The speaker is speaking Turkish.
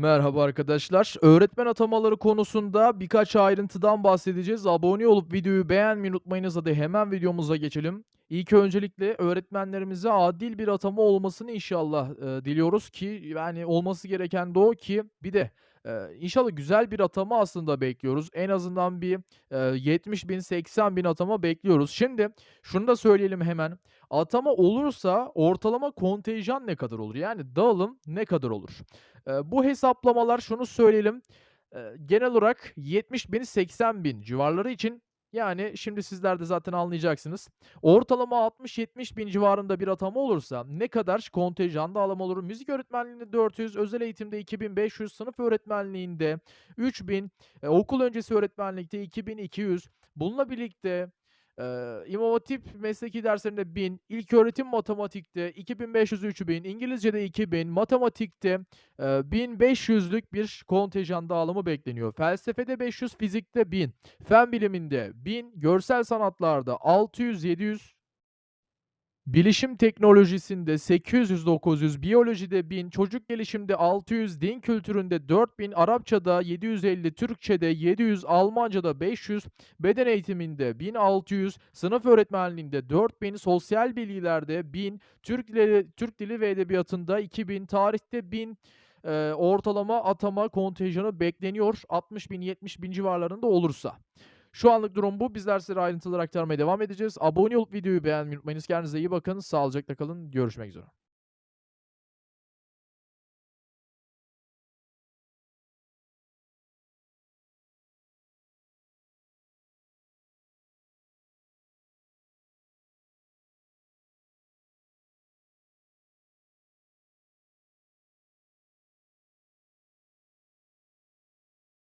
Merhaba arkadaşlar. Öğretmen atamaları konusunda birkaç ayrıntıdan bahsedeceğiz. Abone olup videoyu beğenmeyi unutmayınız. Hadi hemen videomuza geçelim. İlk öncelikle öğretmenlerimize adil bir atama olmasını inşallah e, diliyoruz ki yani olması gereken de o ki bir de e, inşallah güzel bir atama aslında bekliyoruz. En azından bir e, 70 bin 80 bin atama bekliyoruz. Şimdi şunu da söyleyelim hemen. Atama olursa ortalama kontenjan ne kadar olur? Yani dağılım ne kadar olur? Eee, bu hesaplamalar şunu söyleyelim, genel olarak 70.000 80.000 civarları için, yani şimdi sizler de zaten anlayacaksınız. Ortalama 60-70.000 civarında bir atama olursa ne kadar kontenjan dağılımı olur? Müzik öğretmenliğinde 400, özel eğitimde 2.500, sınıf öğretmenliğinde 3.000, eee, okul öncesi öğretmenlikte 2.200. Bununla birlikte, eee, İmam Hatip mesleki derslerinde 1000, ilköğretim matematikte 2500-3000, İngilizce'de 2000, matematikte Eee, 1500'lük bir kontenjan dağılımı bekleniyor. Felsefede 500, fizikte 1000, fen biliminde 1000, görsel sanatlarda 600-700, bilişim teknolojisinde 800-900, biyolojide 1000, çocuk gelişimde 600, din kültüründe 4000, Arapçada 750, Türkçede 700, Almancada 500, beden eğitiminde 1600, sınıf öğretmenliğinde 4000, sosyal bilgilerde 1000, Türk dili, Türk dili ve edebiyatında 2000, tarihte 1000 eee, ortalama atama kontenjanı bekleniyor 60 bin 70 bin civarlarında olursa. Şu anlık durum bu. Bizler size ayrıntıları aktarmaya devam edeceğiz. Abone olup videoyu beğenmeyi unutmayınız. Kendinize iyi bakın. Sağlıcakla kalın. Görüşmek üzere.